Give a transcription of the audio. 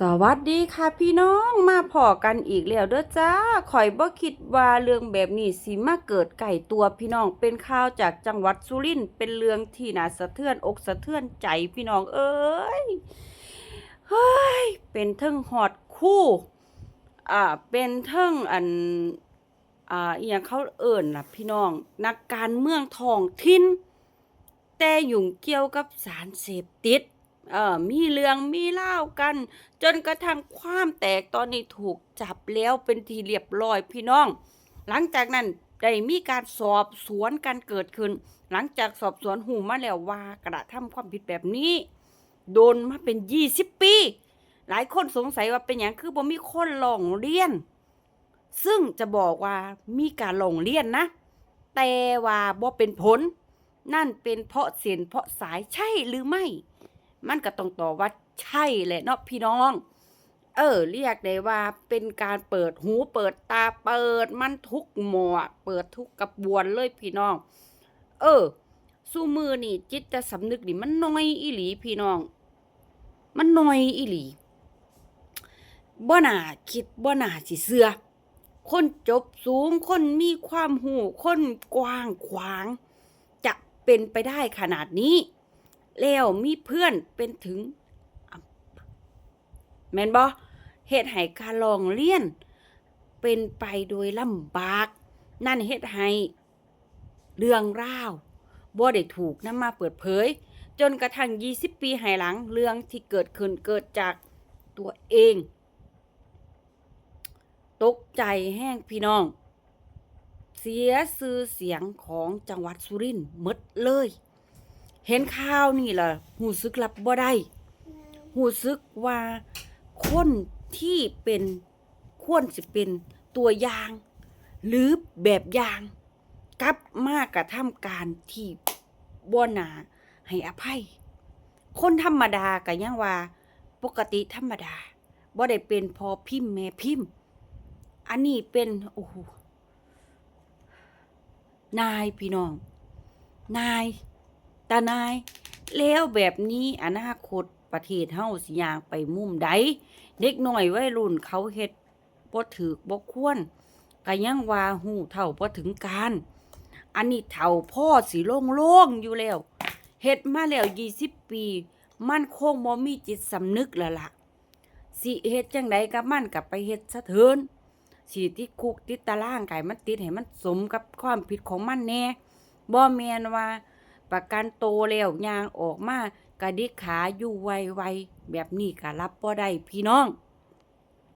สวัสดีค่ะพี่น้องมาพอกันอีกแล้วเด้อจ้าข่อยบ่คิดว่าเรื่องแบบนี้สิมาเกิดไก่ตัวพี่น้องเป็นข่าวจากจังหวัดสุรินทร์เป็นเรื่องที่น่าสะเทือนอกสะเทือนใจพี่น้องเอ้ยเฮ้ยเป็นเทิงหอดคู่อ่าเป็นเทิงอันอ่าอีหยังเขาเอิ้นล่ะพี่น้อง นักการเมืองทองถิ่นแต่ยุ่งเกี่ยวกับสารเสพติด เออมีเรื่องมีเล่ากัน จนกระทั่งความแตกตอนนี้ถูกจับแล้วเป็นทีเรียบร้อยพี่น้อง หลังจากนั้นได้มีการสอบสวนกันเกิดขึ้น หลังจากสอบสวนหูมาแล้วว่ากระทำความผิดแบบนี้ โดนมาเป็นยี่สิบปี หลายคนสงสัยว่าเป็นอย่างคือบ่มีคนลองเรียน ซึ่งจะบอกว่ามีการหลงเรียนนะ แต่ว่าบ่เป็นผล นั่นเป็นเพราะเสียนเพราะสายใช่หรือไม่ มันก็ต้องตอบว่าใช่แหละเนาะพี่น้อง เออ เรียกได้ว่าเป็นการเปิดหูเปิดตาเปิดมันทุกหมวดเปิดทุกกระบวนเลยพี่น้อง เออสู้มือนี่จิตสำนึกนี่มันน้อยอีหลีพี่น้อง มันน้อยอีหลีบ่น่าคิดบ่น่าสิเสือคนจบสูงคนมีความหูคนกว้างขวาง จะเป็นไปได้ขนาดนี้ แล้วมีเพื่อนเป็นถึง แมนบ่เฮ็ดให้การลองเรียน เป็นไปโดยลำบาก นั่นเฮ็ดให้เรื่องราวบ่ได้ถูกนำมาเปิดเผย จนกระทั่ง 20 ปีให้หลังเรื่องที่เกิดขึ้นเกิดจากตัวเอง ตกใจแห้งพี่น้อง เสียชื่อเสียงของจังหวัดสุรินทร์มดเลย เห็นข่าวนี่ล่ะหูซึกรับบ่ได้หูซึกว่าคนที่เป็นควรจะเป็นตัวอย่าง หรือแบบอย่างกลับมากกระทำการที่บ่นาให้อภัย คนธรรมดาก็ยังว่า ปกติธรรมดาบ่ได้เป็นพอพิมพ์แม่พิมพ์ อันนี้เป็นโอ้โหนายพี่น้อง นาย ตานาย แล้วแบบนี้อนาคตประเทศเฮาสิย่างไปมุมใดเด็กหน้อยวัยรุ่นเขาเฮ็ดบ่ถูกบ่ควรก็ยังว่าหูเท่าบ่ถึงการ อันนี้เท่าพ่อสิโล่งๆอยู่แล้วเฮ็ดมาแล้ว20ปี มันคงบ่มีจิตสำนึกแล้วล่ะ สิเฮ็ดจังใดกับมันก็ไปเฮ็ดซะเถินสิติดคุกติดตารางไก่มันติดให้มันสมกับความผิดของมันแน่บ่แม่นว่า ประกันโตแล้วยางออกมากระดิกขาอยู่ไวๆแบบนี้ก็รับบ่ได้พี่น้อง